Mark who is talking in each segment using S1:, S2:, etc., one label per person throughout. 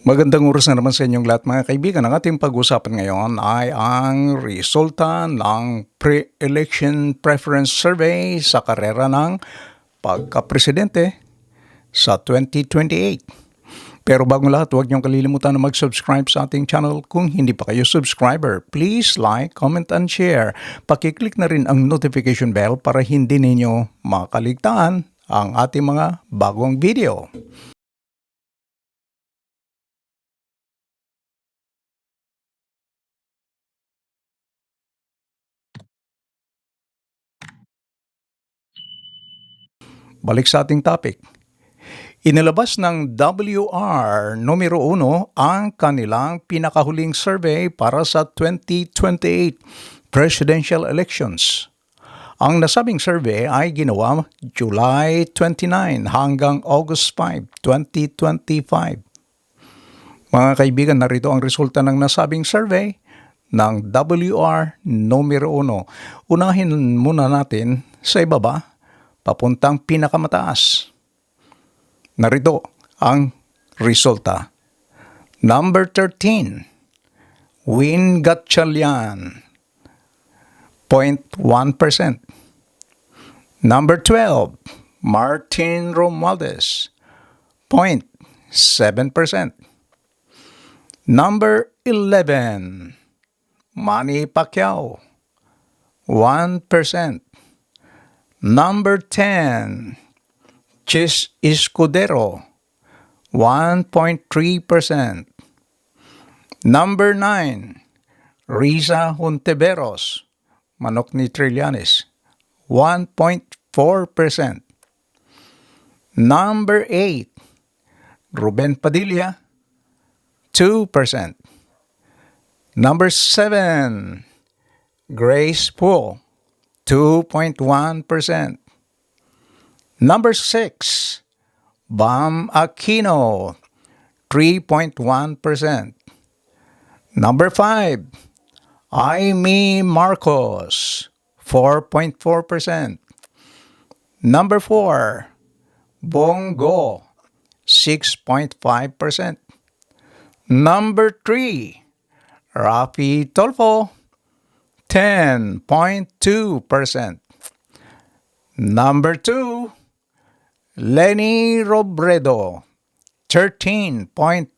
S1: Magandang oras na naman sa inyong lahat mga kaibigan. Ang ating pag-usapan ngayon ay ang resulta ng pre-election preference survey sa karera ng pagka-presidente sa 2028. Pero bago lahat, huwag niyong kalilimutan na mag-subscribe sa ating channel kung hindi pa kayo subscriber. Please like, comment, and share. Pakiclick na rin ang notification bell para hindi ninyo makaligtaan ang ating mga bagong video. Balik sa ating topic. Inilabas ng WR numero 1 ang kanilang pinakahuling survey para sa 2028 presidential elections. Ang nasabing survey ay ginawa July 29 hanggang August 5, 2025. Mga kaibigan, narito ang resulta ng nasabing survey ng WR numero 1. Unahin muna natin sa ibaba papuntang pinakamataas. Narito ang resulta. Number 13, Win Gatchalian, 0.1%. Number 12, Martin Romualdez, 0.7%. Number 11, Manny Pacquiao, 1%. Number 10, Chis Escudero, 1.3%. Number 9, Riza Honteveros, manok ni Trillanes, 1.4%. Number 8, Ruben Padilla, 2%. Number 7, Grace Poole, 2.1%. Number 6, Bam Aquino, 3.1%. Number 5, Aimee Marcos, 4.4%. Number 4, Bongo, 6.5%. Number 3, Rafi Tolfo, 10.2%. Number 2, Lenny Robredo, 13.3%.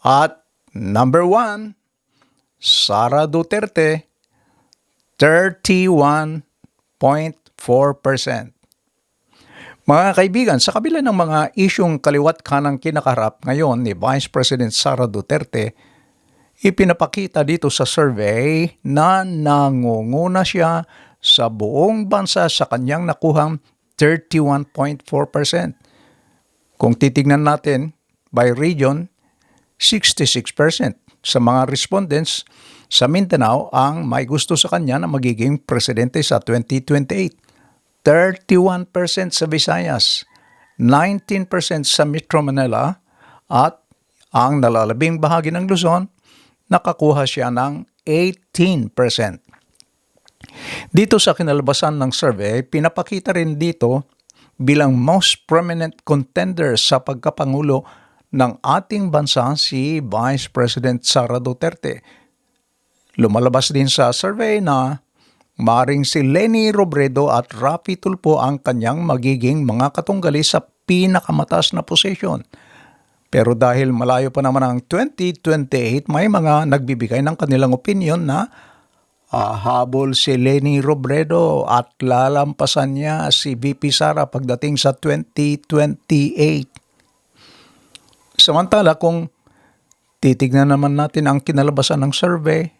S1: At number 1, Sara Duterte, 31.4%. Mga kaibigan, sa kabila ng mga isyong kaliwat kanang kinakaharap ngayon ni Vice President Sara Duterte, ipinapakita dito sa survey na nangunguna siya sa buong bansa sa kanyang nakuhang 31.4%. Kung titignan natin by region, 66% sa mga respondents sa Mindanao ang may gusto sa kanya na magiging presidente sa 2028. 31% sa Visayas, 19% sa Metro Manila at ang nalalabing bahagi ng Luzon, nakakuha siya ng 18%. Dito sa kinalabasan ng survey, pinapakita rin dito bilang most prominent contender sa pagkapangulo ng ating bansa si Vice President Sara Duterte. Lumalabas din sa survey na maring si Lenny Robredo at Rafi Tulpo ang kanyang magiging mga katunggali sa pinakamataas na posisyon. Pero dahil malayo pa naman ang 2028, may mga nagbibigay ng kanilang opinion na Ahabol si Lenny Robredo at lalampasan niya si VP Sara pagdating sa 2028. Samantala kung titignan naman natin ang kinalabasan ng survey,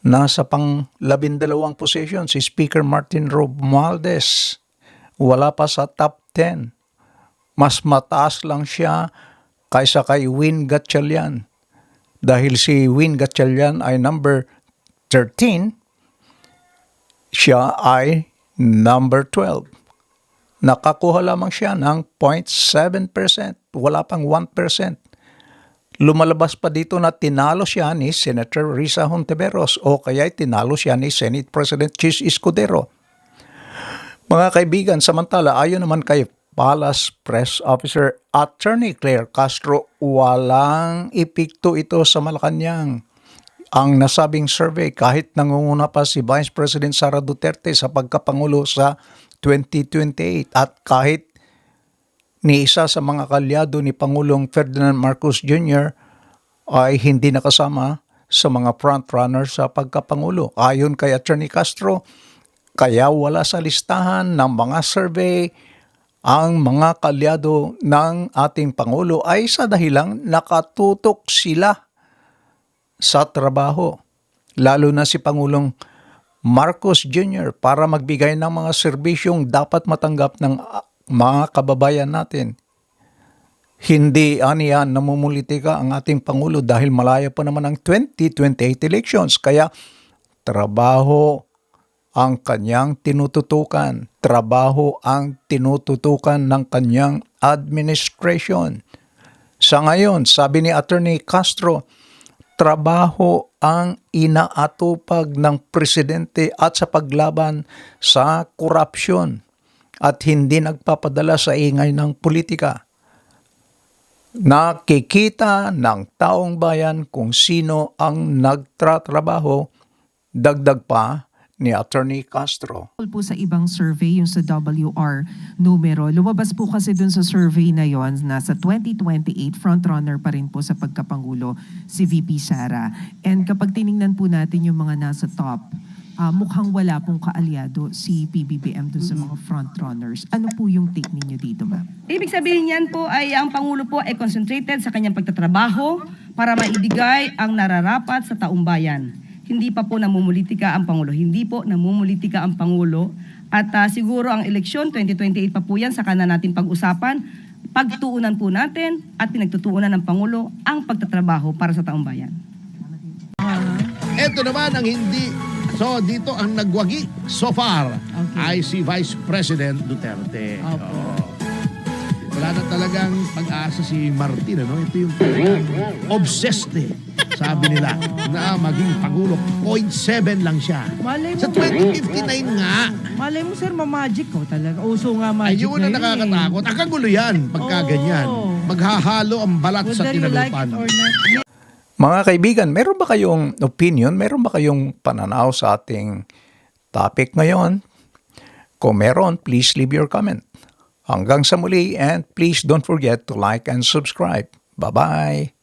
S1: nasa pang labindalawang position si Speaker Martin Romualdez. Wala pa sa top 10. Mas mataas lang siya kaysa kay Win Gatchalian. Dahil si Win Gatchalian ay number 13, siya ay number 12. Nakakuha lamang siya ng 0.7%, wala pang 1%. Lumalabas pa dito na tinalo siya ni Senator Risa Hontiveros o kaya tinalo siya ni Senate President Chis Escudero. Mga kaibigan, samantala ayon naman kay Palace Press Officer Attorney Claire Castro, walang epekto ito sa Malacanang. Ang nasabing survey kahit nangunguna pa si Vice President Sara Duterte sa pagkapangulo sa 2028 at kahit ni isa sa mga kalyado ni Pangulong Ferdinand Marcos Jr. ay hindi nakasama sa mga frontrunner sa pagkapangulo. Ayon kay Attorney Castro, kaya wala sa listahan ng mga survey ang mga kalyado ng ating Pangulo ay sa dahilang nakatutok sila sa trabaho. Lalo na si Pangulong Marcos Jr. para magbigay ng mga serbisyong dapat matanggap ng ah, mga kababayan natin. Hindi aniyan namumulitika ang ating Pangulo dahil malaya pa naman ang 2028 elections. Kaya trabaho ang kanyang tinututukan. Trabaho ang tinututukan ng kanyang administration. Sa ngayon, sabi ni Attorney Castro, trabaho ang inaatupag ng presidente at sa paglaban sa korupsyon at hindi nagpapadala sa ingay ng politika. Nakikita ng taong bayan kung sino ang nagtratrabaho, dagdag pa ni Attorney Castro.
S2: po sa ibang survey, yung sa WR numero. Lumabas po kasi dun sa survey na yon na sa 2028, frontrunner pa rin po sa pagkapangulo si VP Sara. And kapag tiningnan po natin yung mga nasa top, ah, mukhang wala pong kaalyado si PBBM dun sa mga frontrunners. Ano po yung take ninyo dito, ma'am?
S3: Ibig sabihin niyan po ay ang Pangulo po ay concentrated sa kanyang pagtatrabaho para maibigay ang nararapat sa taong bayan. Hindi pa po namumulitika ang Pangulo. Hindi po namumulitika ang Pangulo. At ah, siguro ang eleksyon 2028 pa po yan, saka na natin pag-usapan. Pagtuunan po natin at pinagtutuunan ng Pangulo ang pagtatrabaho para sa taong bayan.
S4: Ito naman ang hindi. So, dito ang nagwagi so far
S2: Okay.
S4: ay si Vice President Duterte.
S2: Opo.
S4: Oo. Wala na talagang pag-asa si Martin. Ano? Ito yung obsessed eh. Sabi nila na maging Pangulo. 0.7 lang siya.
S5: Malay mo,
S4: Sa 2059 nga.
S5: malay mo sir, ma-magic ko talaga. Uso nga magic
S4: Ayun na
S5: ngayon
S4: nakakatakot. Ang kagulo yan pagka
S5: Oo.
S4: ganyan. Maghahalo ang balat sa
S5: Whether like or not.
S1: Mga kaibigan, meron ba kayong opinion? Meron ba kayong pananaw sa ating topic ngayon? Kung meron, please leave your comment. Hanggang sa muli and please don't forget to like and subscribe. Bye-bye!